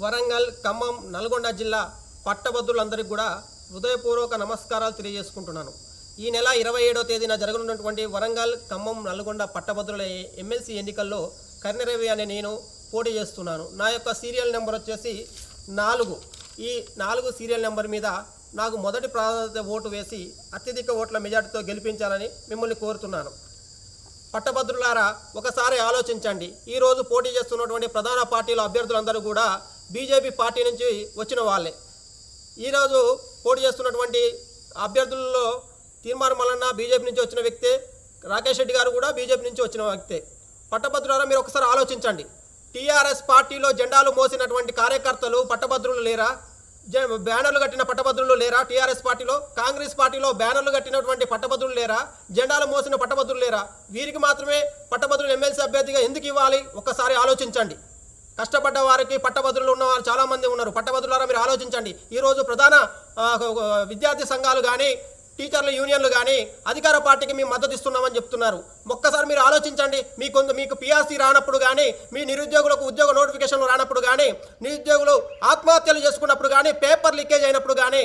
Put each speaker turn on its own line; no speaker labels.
వరంగల్ ఖమ్మం నల్గొండ జిల్లా పట్టభద్రులందరికీ కూడా హృదయపూర్వక నమస్కారాలు తెలియజేసుకుంటున్నాను. ఈ నెల ఇరవై ఏడో తేదీన జరగనున్నటువంటి వరంగల్ ఖమ్మం నల్గొండ పట్టభద్రుల ఎమ్మెల్సీ ఎన్నికల్లో కర్ణరవి అనే నేను పోటీ చేస్తున్నాను. నా యొక్క సీరియల్ నెంబర్ వచ్చేసి నాలుగు. ఈ నాలుగు సీరియల్ నెంబర్ మీద నాకు మొదటి ప్రాధాన్యత ఓటు వేసి అత్యధిక ఓట్ల మెజార్టీతో గెలిపించాలని మిమ్మల్ని కోరుతున్నాను. పట్టభద్రులారా ఒకసారి ఆలోచించండి. ఈరోజు పోటీ చేస్తున్నటువంటి ప్రధాన పార్టీల అభ్యర్థులందరూ కూడా బీజేపీ పార్టీ నుంచి వచ్చిన వాళ్ళే. ఈరోజు పోటీ చేస్తున్నటువంటి అభ్యర్థులలో తీర్మానం మల్లన్న బీజేపీ నుంచి వచ్చిన వ్యక్తే రాకేష్ రెడ్డి గారు కూడా బీజేపీ నుంచి వచ్చిన వ్యక్తే. పట్టభద్రులారా మీరు ఒకసారి ఆలోచించండి. టీఆర్ఎస్ పార్టీలో జెండాలు మోసినటువంటి కార్యకర్తలు పట్టభద్రులు లేరా? బ్యానర్లు కట్టిన పట్టభద్రులు లేరా? టీఆర్ఎస్ పార్టీలో కాంగ్రెస్ పార్టీలో బ్యానర్లు కట్టినటువంటి పట్టభద్రులు లేరా? జెండాలు మోసిన పట్టభద్రులు లేరా? వీరికి మాత్రమే పట్టభద్రులు ఎమ్మెల్సీ అభ్యర్థిగా ఎందుకు ఇవ్వాలి? ఒక్కసారి ఆలోచించండి. కష్టపడ్డ వారికి పట్టభద్రులు ఉన్న వారు చాలా ఉన్నారు. పట్టభద్రులారా మీరు ఆలోచించండి. ఈరోజు ప్రధాన విద్యార్థి సంఘాలు కానీ టీచర్ల యూనియన్లు కానీ అధికార పార్టీకి మేము మద్దతు ఇస్తున్నామని చెప్తున్నారు. ఒక్కసారి మీరు ఆలోచించండి. మీ కొంత మీకు పిఆర్సీ రానప్పుడు కానీ మీ నిరుద్యోగులకు ఉద్యోగ నోటిఫికేషన్లు రానప్పుడు కానీ నిరుద్యోగులు ఆత్మహత్యలు చేసుకున్నప్పుడు కానీ పేపర్ లీకేజ్ అయినప్పుడు కానీ